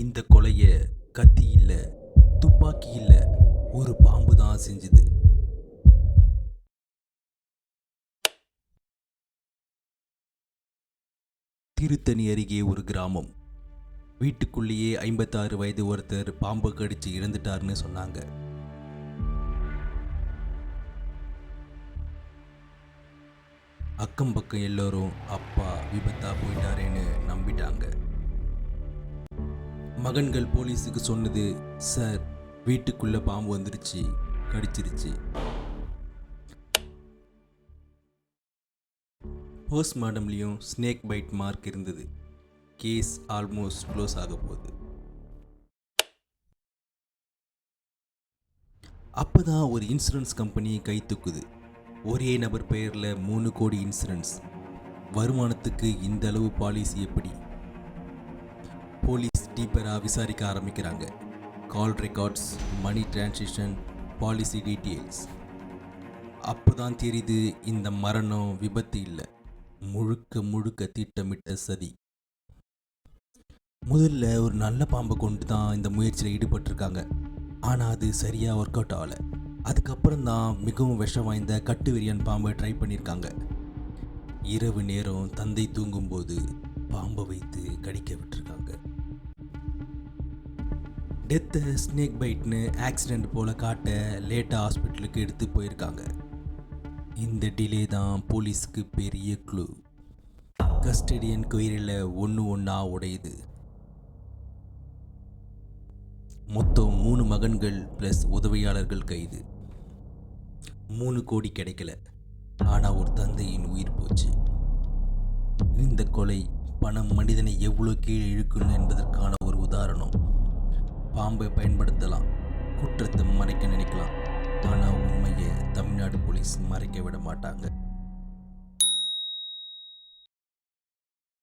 இந்த கொலையை கத்தி இல்லை துப்பாக்கி இல்லை ஒரு பாம்பு தான் செஞ்சுது. திருத்தணி அருகே ஒரு கிராமம். வீட்டுக்குள்ளேயே ஐம்பத்தாறு வயது ஒருத்தர் பாம்பு கடிச்சு இறந்துட்டாருன்னு சொன்னாங்க. அக்கம் பக்கம் எல்லோரும் அப்பா விபத்தா போயிட்டாரேன்னு நம்பிட்டாங்க. மகன்கள் போலீஸுக்கு சொன்னது சார் வீட்டுக்குள்ள பாம்பு வந்துருச்சு கடிச்சிருச்சு போஸ்ட்மார்ட்டம்லேயும் ஸ்னேக் பைட் மார்க் இருந்தது. கேஸ் ஆல்மோஸ்ட் க்ளோஸ் ஆக போகுது. அப்பதான் ஒரு இன்சூரன்ஸ் கம்பெனி கை தூக்குது. ஒரே நபர் பெயரில் மூணு கோடி இன்சூரன்ஸ் வருமானத்துக்கு இந்த அளவு பாலிசி எப்படி? டீப்பராக விசாரிக்க ஆரம்பிக்கிறாங்க. Call records money transition policy details அப்போதான் தெரியுது இந்த மரணம் விபத்து இல்லை. முழுக்க முழுக்க திட்டமிட்ட சதி. முதல்ல ஒரு நல்ல பாம்பை கொண்டு தான் இந்த முயற்சியில் ஈடுபட்டிருக்காங்க. ஆனால் அது சரியாக ஒர்க் அவுட் ஆகலை. அதுக்கப்புறம் தான் மிகவும் விஷம் வாய்ந்த கட்டு விரியன் பாம்பை ட்ரை பண்ணியிருக்காங்க இரவு நேரம் தந்தை தூங்கும்போது பாம்பை வைத்து கடிக்க விட்டுருக்காங்க. டெத்தை ஸ்னேக் பைட்னு ஆக்சிடெண்ட் போல் காட்ட லேட்டாக ஹாஸ்பிட்டலுக்கு எடுத்து போயிருக்காங்க. இந்த டிலே தான் போலீஸ்க்கு பெரிய க்ளூ கஸ்டடியன் கொயிரில் ஒன்று ஒன்றா உடையுது. மொத்தம் மூணு மகன்கள் ப்ளஸ் உதவியாளர்கள் கைது. மூணு கோடி கிடைக்கல. ஆனால் ஒரு தந்தையின் உயிர் போச்சு. இந்த கொலை பணம் மனிதனை எவ்வளோ கீழே இழுக்கணும் என்பதற்கான ஒரு பாம்பை பயன்படுத்தலாம். குற்றத்தை மறைக்க நினைக்கலாம். ஆனால் உண்மையை தமிழ்நாடு போலீஸ் மறைக்க விட மாட்டாங்க.